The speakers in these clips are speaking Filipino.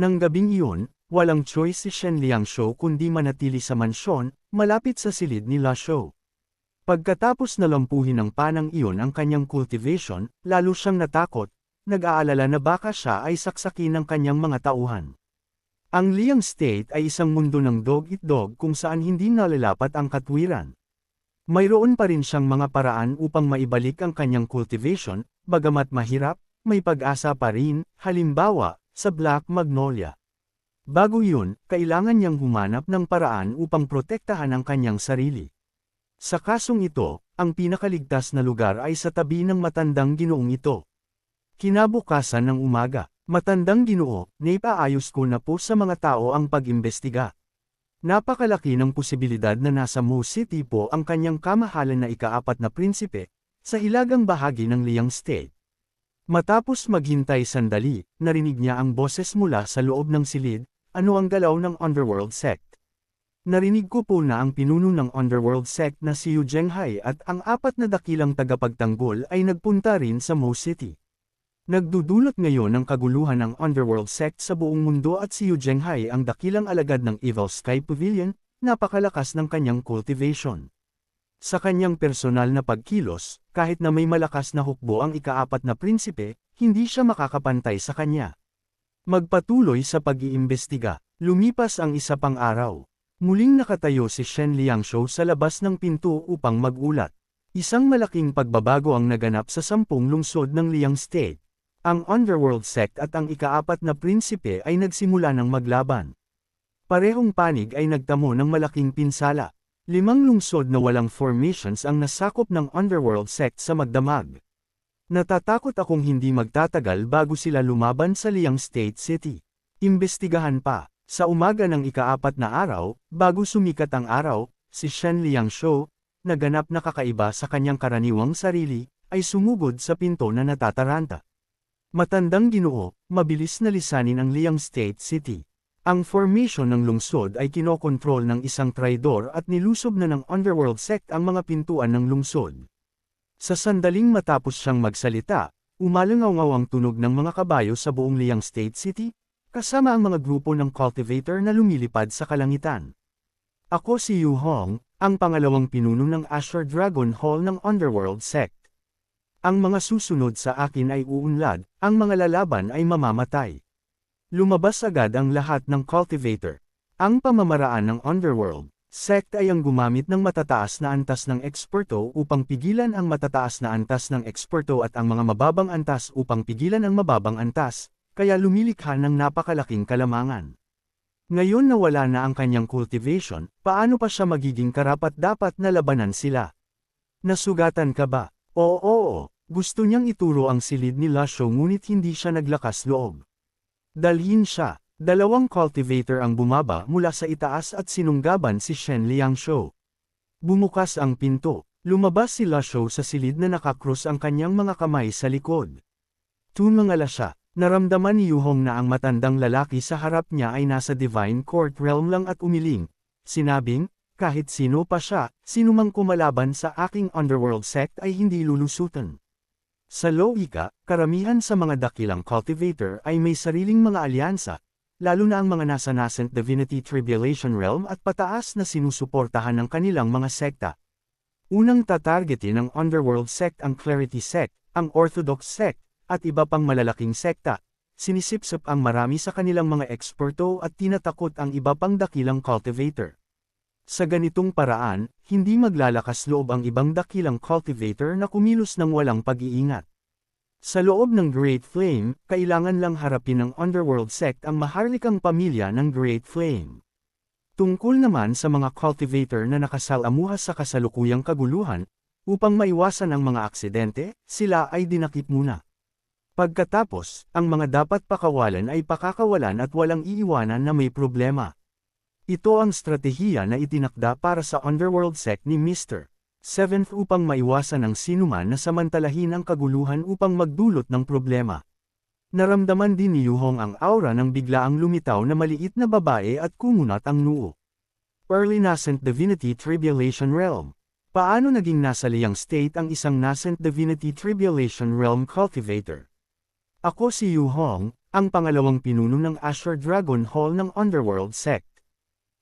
Nang gabing iyon, walang choice si Shen Liangshou kundi manatili sa mansyon, malapit sa silid ni La Shou. Pagkatapos nalampuhin ng panang iyon ang kanyang cultivation, lalo siyang natakot, nag-aalala na baka siya ay saksakin ng kanyang mga tauhan. Ang Liang State ay isang mundo ng dog-eat-dog kung saan hindi nalalapat ang katwiran. Mayroon pa rin siyang mga paraan upang maibalik ang kanyang cultivation, bagamat mahirap, may pag-asa pa rin, halimbawa, sa Black Magnolia. Bago yun, kailangan niyang humanap ng paraan upang protektahan ang kanyang sarili. Sa kasong ito, ang pinakaligtas na lugar ay sa tabi ng matandang ginoong ito. Kinabukasan ng umaga, matandang ginoo, naipaayos ko na po sa mga tao ang pag-imbestiga. Napakalaki ng posibilidad na nasa Mo City po ang kanyang kamahalan na ikaapat na prinsipe, sa hilagang bahagi ng Liang State. Matapos maghintay sandali, narinig niya ang boses mula sa loob ng silid, ano ang galaw ng Underworld Sect. Narinig ko po na ang pinuno ng Underworld Sect na si Yu Zhenghai at ang apat na dakilang tagapagtanggol ay nagpunta rin sa Mo City. Nagdudulot ngayon ng kaguluhan ng Underworld sect sa buong mundo at si Yu Zhenghai ang dakilang alagad ng Evil Sky Pavilion, napakalakas ng kanyang cultivation. Sa kanyang personal na pagkilos, kahit na may malakas na hukbo ang ikaapat na prinsipe, hindi siya makakapantay sa kanya. Magpatuloy sa pag-iimbestiga, lumipas ang isa pang araw. Muling nakatayo si Shen Liangshou sa labas ng pinto upang magulat. Isang malaking pagbabago ang naganap sa sampung lungsod ng Liang State. Ang Underworld Sect at ang ikaapat na prinsipe ay nagsimula ng maglaban. Parehong panig ay nagtamo ng malaking pinsala. Limang lungsod na walang formations ang nasakop ng Underworld Sect sa magdamag. Natatakot akong hindi magtatagal bago sila lumaban sa Liang State City. Imbestigahan pa, sa umaga ng ikaapat na araw, bago sumikat ang araw, si Shen Liangshou, naganap na kakaiba sa kanyang karaniwang sarili, ay sumugod sa pinto na natataranta. Matandang ginoo, mabilis na lisanin ang Liang State City. Ang formation ng lungsod ay kinokontrol ng isang traidor at nilusob na ng Underworld Sect ang mga pintuan ng lungsod. Sa sandaling matapos siyang magsalita, umalangaw ang tunog ng mga kabayo sa buong Liang State City, kasama ang mga grupo ng cultivator na lumilipad sa kalangitan. Ako si Yu Hong, ang pangalawang pinuno ng Asher Dragon Hall ng Underworld Sect. Ang mga susunod sa akin ay uunlad, ang mga lalaban ay mamamatay. Lumabas agad ang lahat ng cultivator. Ang pamamaraan ng underworld, sect ay ang gumamit ng matataas na antas ng eksperto upang pigilan ang matataas na antas ng eksperto at ang mga mababang antas upang pigilan ang mababang antas, kaya lumilikha ng napakalaking kalamangan. Ngayon na wala na ang kanyang cultivation, paano pa siya magiging karapat dapat na labanan sila? Nasugatan ka ba? Oo, oo, gusto niyang ituro ang silid ni Lasho ngunit hindi siya naglakas loob. Dalhin siya, dalawang cultivator ang bumaba mula sa itaas at sinunggaban si Shen Liangshou. Bumukas ang pinto, lumabas si Lasho sa silid na nakakrus ang kanyang mga kamay sa likod. Tumangala siya, naramdaman ni Yuhong na ang matandang lalaki sa harap niya ay nasa Divine Court Realm lang at umiling, sinabing, kahit sino pa siya, sinumang kumalaban sa aking underworld sect ay hindi lulusutan. Sa logika, karamihan sa mga dakilang cultivator ay may sariling mga alyansa, lalo na ang mga nasa nascent divinity tribulation realm at pataas na sinusuportahan ng kanilang mga sekta. Unang tatargetin ng underworld sect ang clarity sect, ang orthodox sect, at iba pang malalaking sekta. Sinisipsip ang marami sa kanilang mga eksperto at tinatakot ang iba pang dakilang cultivator. Sa ganitong paraan, hindi maglalakas loob ang ibang dakilang cultivator na kumilos ng walang pag-iingat. Sa loob ng Great Flame, kailangan lang harapin ng Underworld Sect ang maharlikang pamilya ng Great Flame. Tungkol naman sa mga cultivator na nakasalamuha sa kasalukuyang kaguluhan, upang maiwasan ang mga aksidente, sila ay dinakip muna. Pagkatapos, ang mga dapat pakawalan ay pakakawalan at walang iiwanan na may problema. Ito ang strategiya na itinakda para sa underworld sect ni Mr. Seventh upang maiwasan ang sinuman na samantalahin ang kaguluhan upang magdulot ng problema. Naramdaman din ni Yuhong ang aura ng biglaang lumitaw na maliit na babae at kumunat ang noo. Early Nascent Divinity Tribulation Realm Paano naging nasa liyang state ang isang Nascent Divinity Tribulation Realm Cultivator? Ako si Yu Hong, ang pangalawang pinuno ng Asher Dragon Hall ng Underworld Sect.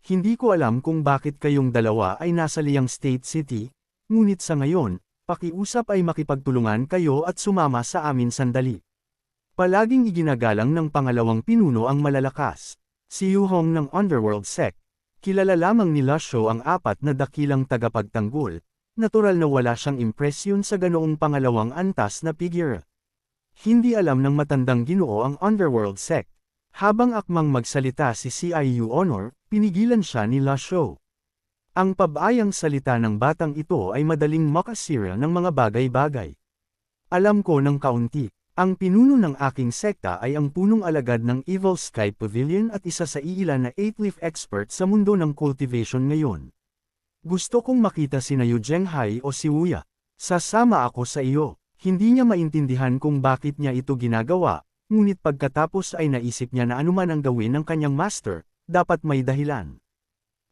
Hindi ko alam kung bakit kayong dalawa ay nasa Liang State City, ngunit sa ngayon, pakiusap ay makipagtulungan kayo at sumama sa amin sandali. Palaging iginagalang ng pangalawang pinuno ang malalakas. Si Yu Hong ng Underworld Sect. Kilala lamang ni Lasho ang apat na dakilang tagapagtanggol, natural na wala siyang impresyon sa ganoong pangalawang antas na figure. Hindi alam ng matandang ginoo ang Underworld Sect. Habang akmang magsalita si CIU Honor, pinigilan siya ni Lasho. Ang pabayang salita ng batang ito ay madaling makasira ng mga bagay-bagay. Alam ko ng kaunti, ang pinuno ng aking sekta ay ang punong alagad ng Evil Sky Pavilion at isa sa iilan na 8-leaf expert sa mundo ng cultivation ngayon. Gusto kong makita si Yu Zhenghai o si Wuya. Sasama ako sa iyo. Hindi niya maintindihan kung bakit niya ito ginagawa, ngunit pagkatapos ay naisip niya na anuman ang gawin ng kanyang master, dapat may dahilan.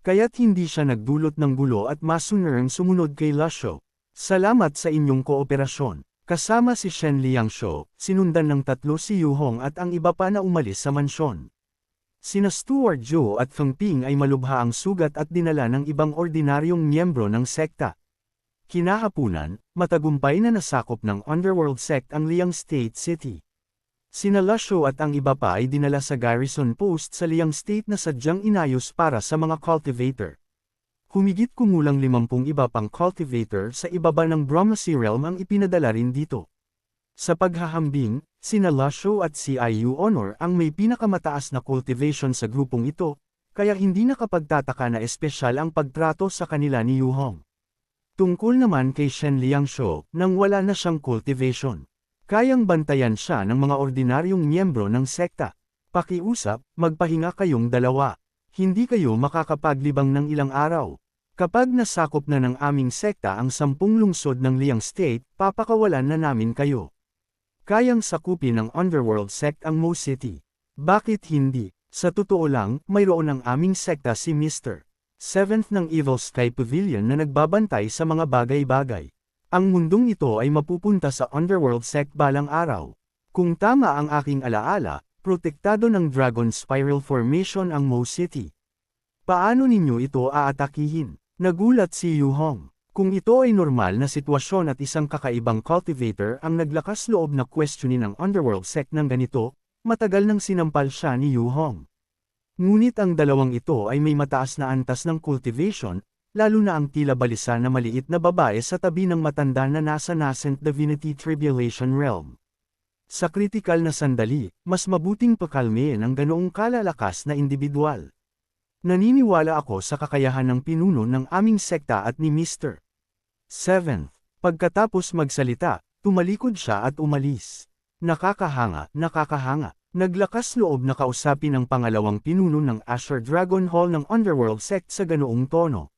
Kaya't hindi siya nagdulot ng gulo at masunerang sumunod kay Lasho. Salamat sa inyong kooperasyon. Kasama si Shen Liangsho, sinundan ng tatlo si Yu Hong at ang iba pa na umalis sa mansyon. Sina Stuart Zhou at Feng Ping ay malubha ang sugat at dinala ng ibang ordinaryong miyembro ng sekta. Kinahapunan, matagumpay na nasakop ng Underworld Sect ang Liang State City. Sina Lasho at ang iba pa ay dinala sa garrison post sa Liang State na sadyang inayos para sa mga cultivator. Humigit kumulang limampung iba pang cultivator sa ibaba ng Brahmasi Realm ang ipinadala rin dito. Sa paghahambing, Sina Lasho at CIU Honor ang may pinakamataas na cultivation sa grupong ito, kaya hindi nakapagtataka na espesyal ang pagtrato sa kanila ni Yu Hong. Tungkol naman kay Shen Liangsho, nang wala na siyang cultivation. Kayang bantayan siya ng mga ordinaryong miyembro ng sekta. Pakiusap, magpahinga kayong dalawa. Hindi kayo makakapaglibang ng ilang araw. Kapag nasakop na ng aming sekta ang sampung lungsod ng Liang State, papakawalan na namin kayo. Kayang sakupin ng Underworld Sect ang Mo City. Bakit hindi? Sa totoo lang, mayroon ang aming sekta si Mr. Seventh ng Evil Sky Pavilion na nagbabantay sa mga bagay-bagay. Ang mundong ito ay mapupunta sa Underworld Sect balang araw. Kung tama ang aking alaala, protektado ng Dragon Spiral Formation ang Mo City. Paano ninyo ito aatakihin? Nagulat si Yu Hong. Kung ito ay normal na sitwasyon at isang kakaibang cultivator ang naglakas loob na questionin ang underworld sect ng ganito, matagal nang sinampal siya ni Yu Hong. Ngunit ang dalawang ito ay may mataas na antas ng cultivation, lalo na ang tila balisa na maliit na babae sa tabi ng matanda na nasa nascent divinity tribulation realm. Sa kritikal na sandali, mas mabuting pakalmein ang ganoong kalalakas na individual. Naniniwala ako sa kakayahan ng pinuno ng aming sekta at ni Mr. 7. Pagkatapos magsalita, tumalikod siya at umalis. Nakakahanga, nakakahanga. Naglakas loob na kausapin ang pangalawang pinuno ng Asher Dragon Hall ng Underworld Sect sa ganoong tono.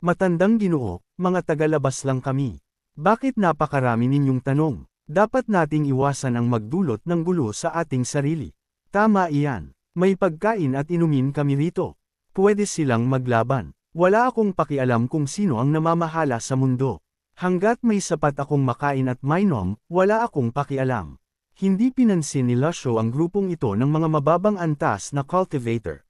Matandang ginoo, mga tagalabas lang kami. Bakit napakarami ninyong tanong? Dapat nating iwasan ang magdulot ng gulo sa ating sarili. Tama iyan. May pagkain at inumin kami rito. Pwede silang maglaban. Wala akong pakialam kung sino ang namamahala sa mundo. Hanggat may sapat akong makain at mainom, wala akong pakialam. Hindi pinansin ni Lasho ang grupong ito ng mga mababang antas na cultivator.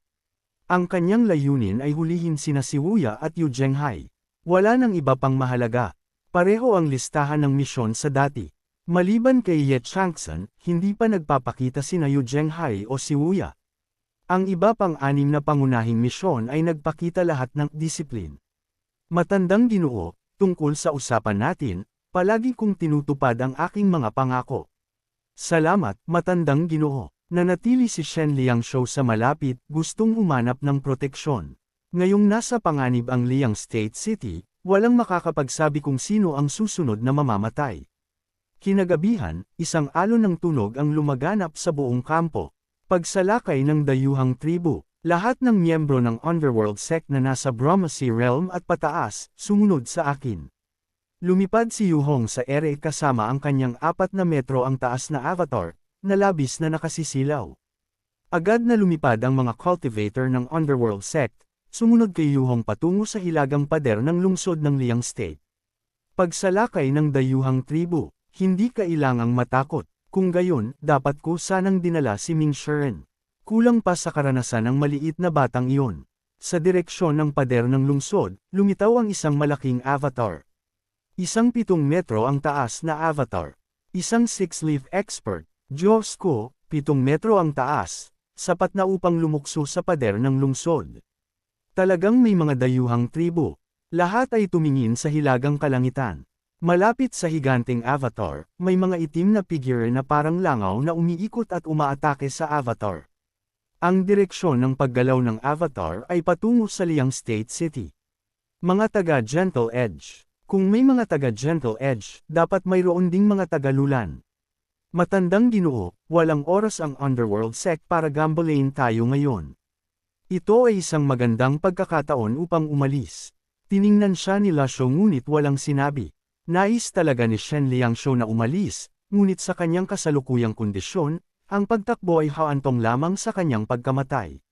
Ang kanyang layunin ay hulihin sina si Wuya at Yu Zhenghai. Wala nang iba pang mahalaga. Pareho ang listahan ng misyon sa dati. Maliban kay Ye Changsan, hindi pa nagpapakita sina Yu Zhenghai o si Wuya. Ang iba pang anim na pangunahing misyon ay nagpakita lahat ng disiplin. Matandang ginoo, tungkol sa usapan natin, palagi kong tinutupad ang aking mga pangako. Salamat, matandang ginoo. Nanatili si Shen Liang Shou sa malapit, gustong umanap ng proteksyon. Ngayong nasa panganib ang Liang State City, walang makakapagsabi kung sino ang susunod na mamamatay. Kinagabihan, isang alon ng tunog ang lumaganap sa buong kampo. Pagsalakay ng dayuhang tribu, lahat ng miyembro ng Underworld Sect na nasa Brahmasi Realm at pataas, sumunod sa akin. Lumipad si Yuhong sa ere kasama ang kanyang apat na metro ang taas na avatar, na labis na nakasisilaw. Agad na lumipad ang mga cultivator ng Underworld Sect, sumunod kay Yuhong patungo sa hilagang pader ng lungsod ng Liang State. Pagsalakay ng dayuhang tribu, hindi kailangang matakot, Kung gayon, dapat ko sanang dinala si Ming Shuren. Kulang pa sa karanasan ng maliit na batang iyon. Sa direksyon ng pader ng lungsod, lumitaw ang isang malaking avatar. Isang pitong metro ang taas na avatar. Isang six-leaf expert. Diyos ko, pitong metro ang taas, sapat na upang lumukso sa pader ng lungsod. Talagang may mga dayuhang tribo. Lahat ay tumingin sa hilagang kalangitan. Malapit sa higanteng avatar, may mga itim na figure na parang langaw na umiikot at umaatake sa avatar. Ang direksyon ng paggalaw ng avatar ay patungo sa Liang State City. Mga taga Gentle Edge. Kung may mga taga Gentle Edge, dapat mayroon ding mga taga Lulan. Matandang ginoo, walang oras ang Underworld Sect para gambling tayo ngayon. Ito ay isang magandang pagkakataon upang umalis. Tiningnan siya ni Lasho ngunit walang sinabi. Nais talaga ni Shen Liangsho na umalis, ngunit sa kanyang kasalukuyang kondisyon, ang pagtakbo ay haantong lamang sa kanyang pagkamatay.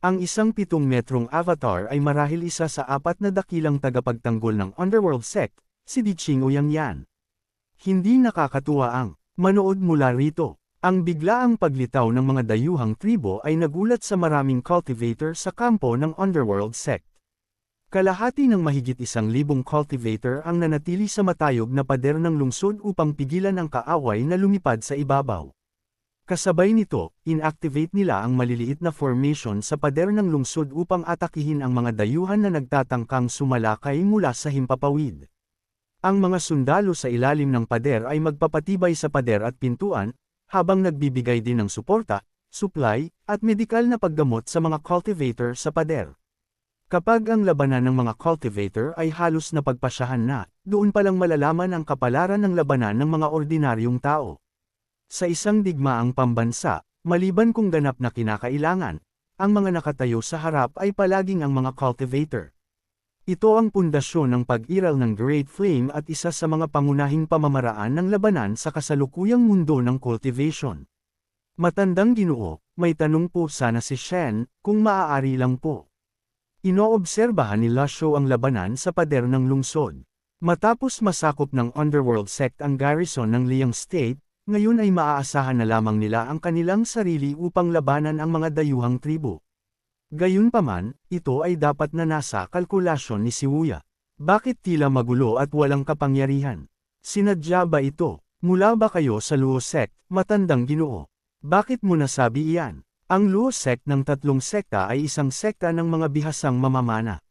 Ang isang pitong metrong avatar ay marahil isa sa apat na dakilang tagapagtanggol ng Underworld Sect, si Di Ching Yang Yan. Hindi nakakatuwa ang manood mula rito. Ang biglaang paglitaw ng mga dayuhang tribo ay nagulat sa maraming cultivator sa kampo ng Underworld Sect. Kalahati ng mahigit isang libong cultivator ang nanatili sa matayog na pader ng lungsod upang pigilan ang kaaway na lumipad sa ibabaw. Kasabay nito, inactivate nila ang maliliit na formation sa pader ng lungsod upang atakihin ang mga dayuhan na nagtatangkang sumalakay mula sa himpapawid. Ang mga sundalo sa ilalim ng pader ay magpapatibay sa pader at pintuan, habang nagbibigay din ng suporta, supply, at medikal na paggamot sa mga cultivator sa pader. Kapag ang labanan ng mga cultivator ay halos na pagpasyahan na, doon palang malalaman ang kapalaran ng labanan ng mga ordinaryong tao. Sa isang digmaang pambansa, maliban kung ganap na kinakailangan, ang mga nakatayo sa harap ay palaging ang mga cultivator. Ito ang pundasyon ng pag-iral ng Great Flame at isa sa mga pangunahing pamamaraan ng labanan sa kasalukuyang mundo ng cultivation. Matandang ginoo, may tanong po sana si Shen, kung maaari lang po. Inoobserbahan ni Lasho ang labanan sa pader ng lungsod. Matapos masakop ng Underworld Sect ang garrison ng Liang State, ngayon ay maaasahan na lamang nila ang kanilang sarili upang labanan ang mga dayuhang tribo. Gayunpaman, ito ay dapat na nasa kalkulasyon ni Siwuya. Bakit tila magulo at walang kapangyarihan? Sinadya ba ito? Mula ba kayo sa Luo Sect, matandang ginoo? Bakit mo nasabi iyan? Ang Luo sect ng tatlong sekta ay isang sekta ng mga bihasang mamamana.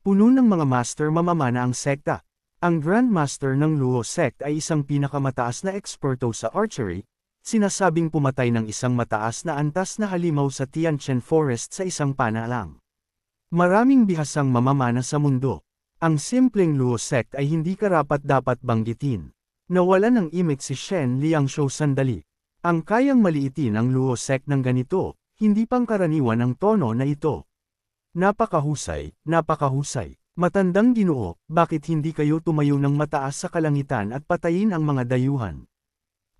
Puno ng mga master mamamana ang sekta. Ang Grand Master ng Luo sect ay isang pinakamataas na eksperto sa archery, sinasabing pumatay ng isang mataas na antas na halimaw sa Tianchen Forest sa isang pana lang. Maraming bihasang mamamana sa mundo. Ang simpleng Luo sect ay hindi karapat dapat banggitin. Nawala ng imik si Shen Liangshow sandali. Ang kayang maliitin ang luo sect ng ganito, hindi pangkaraniwan ang tono na ito. Napakahusay, napakahusay. Matandang ginoo, bakit hindi kayo tumayo ng mataas sa kalangitan at patayin ang mga dayuhan?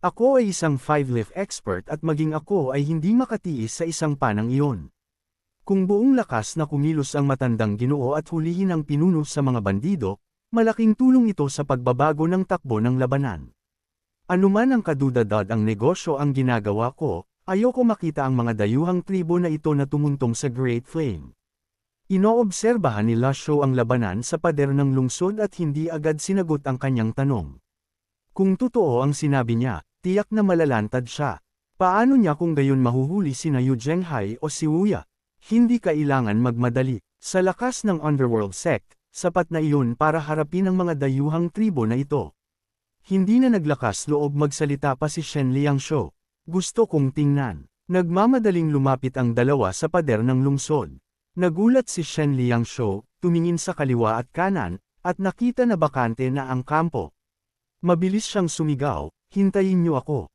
Ako ay isang five-leaf expert at maging ako ay hindi makatiis sa isang panang iyon. Kung buong lakas na kumilos ang matandang ginoo at hulihin ang pinuno sa mga bandido, malaking tulong ito sa pagbabago ng takbo ng labanan. Anuman ang kadudadad ang negosyo ang ginagawa ko, ayoko makita ang mga dayuhang tribo na ito na tumuntong sa Great Flame. Inoobserbahan ni Lasho ang labanan sa pader ng lungsod at hindi agad sinagot ang kanyang tanong. Kung totoo ang sinabi niya, tiyak na malalantad siya. Paano niya kung gayon mahuhuli sina Yu Zhenghai o si Wuya? Hindi kailangan magmadali. Sa lakas ng Underworld Sect, sapat na iyon para harapin ang mga dayuhang tribo na ito. Hindi na naglakas loob magsalita pa si Shen Liangsho. Gusto kong tingnan. Nagmamadaling lumapit ang dalawa sa pader ng lungsod. Nagulat si Shen Liangsho, tumingin sa kaliwa at kanan, at nakita na bakante na ang kampo. Mabilis siyang sumigaw, hintayin niyo ako.